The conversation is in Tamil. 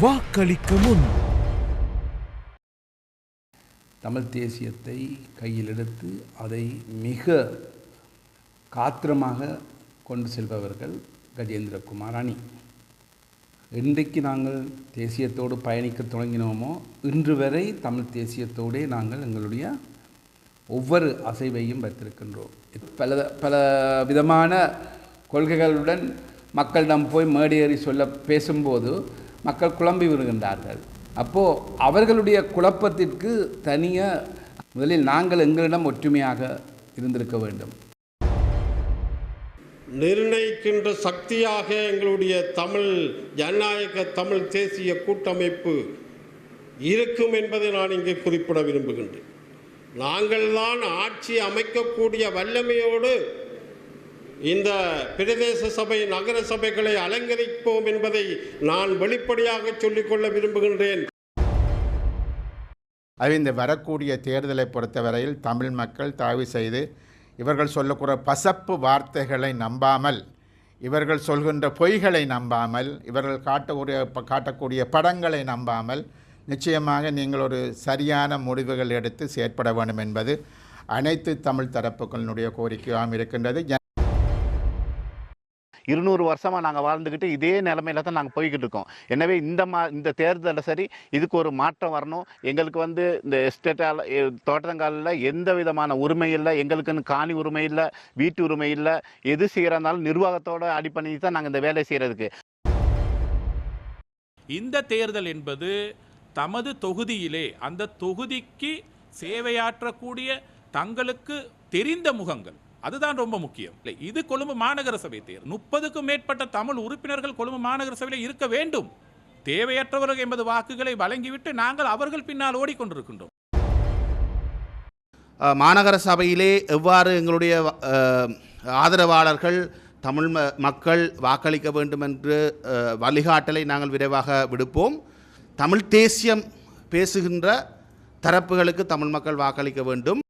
வாக்களிக்க முன். தமிழ் தேசியத்தை கையில் எடுத்து அதை மிக காத்திரமாக கொண்டு செல்பவர்கள் கஜேந்திர குமாராணி இன்றைக்கு நாங்கள் தேசியத்தோடு பயணிக்க தொடங்கினோமோ இன்று வரை தமிழ் தேசியத்தோடே நாங்கள் எங்களுடைய ஒவ்வொரு அசைவையும் வைத்திருக்கின்றோம். பல பல விதமான கொள்கைகளுடன் மக்களிடம் போய் மேடையேறி சொல்ல பேசும்போது மக்கள் குழம்பி விடுகின்றார்கள். அப்போது அவர்களுடைய குழப்பத்திற்கு தனியாக முதலில் நாங்கள் எங்களிடம் ஒற்றுமையாக இருந்திருக்க வேண்டும். நிர்ணயிக்கின்ற சக்தியாக எங்களுடைய தமிழ் ஜனநாயக தமிழ் தேசிய கூட்டமைப்பு இருக்கும் என்பதை நான் இங்கே குறிப்பிட விரும்புகின்றேன். நாங்கள்தான் ஆட்சி அமைக்கக்கூடிய வல்லமையோடு இந்த பிரதேச சபை நகர சபைகளை அலங்கரிப்போம் என்பதை நான் வெளிப்படையாக சொல்லிக்கொள்ள விரும்புகின்றேன். அது இந்த வரக்கூடிய தேர்தலை பொறுத்தவரையில் தமிழ் மக்கள் தாவி செய்து இவர்கள் சொல்லக்கூடிய பசப்பு வார்த்தைகளை நம்பாமல் இவர்கள் சொல்கின்ற பொய்களை நம்பாமல் இவர்கள் காட்டக்கூடிய காட்டக்கூடிய படங்களை நம்பாமல் நிச்சயமாக நீங்கள் ஒரு சரியான முடிவுகள் எடுத்து செயற்பட வேண்டும் என்பது அனைத்து தமிழ் தரப்புகளினுடைய கோரிக்கையாகவும் இருக்கின்றது. இருநூறு வருஷமாக நாங்கள் வாழ்ந்துக்கிட்டு இதே நிலமையில தான் நாங்கள் போய்கிட்டு இருக்கோம். எனவே இந்த மா இந்த தேர்தலில் சரி இதுக்கு ஒரு மாற்றம் வரணும். எங்களுக்கு வந்து இந்த எஸ்டேட்டால் தோட்டங்காலில் எந்த விதமான உரிமை இல்லை எங்களுக்குன்னு காணி உரிமை இல்லை வீட்டு உரிமை இல்லை எது செய்கிறனாலும் நிர்வாகத்தோட அடிப்பணி தான் நாங்கள் இந்த வேலை செய்கிறதுக்கு இந்த தேர்தல் என்பது தமது தொகுதியிலே அந்த தொகுதிக்கு சேவையாற்றக்கூடிய தங்களுக்கு தெரிந்த முகங்கள். அதுதான் ரொம்ப முக்கியம். இல்லை இது கொழும்பு மாநகர சபை தேர். முப்பதுக்கும் மேற்பட்ட தமிழ் உறுப்பினர்கள் கொழும்பு மாநகர சபையில் இருக்க வேண்டும். தேவையற்றவர்கள் என்பது வாக்குகளை வழங்கிவிட்டு நாங்கள் அவர்கள் பின்னால் ஓடிக்கொண்டிருக்கின்றோம். மாநகர சபையிலே எவ்வாறு எங்களுடைய ஆதரவாளர்கள் தமிழ் மக்கள் வாக்களிக்க வேண்டும் என்று வழிகாட்டலை நாங்கள் விரைவாக விடுப்போம். தமிழ் தேசியம் பேசுகின்ற தரப்புகளுக்கு தமிழ் மக்கள் வாக்களிக்க வேண்டும்.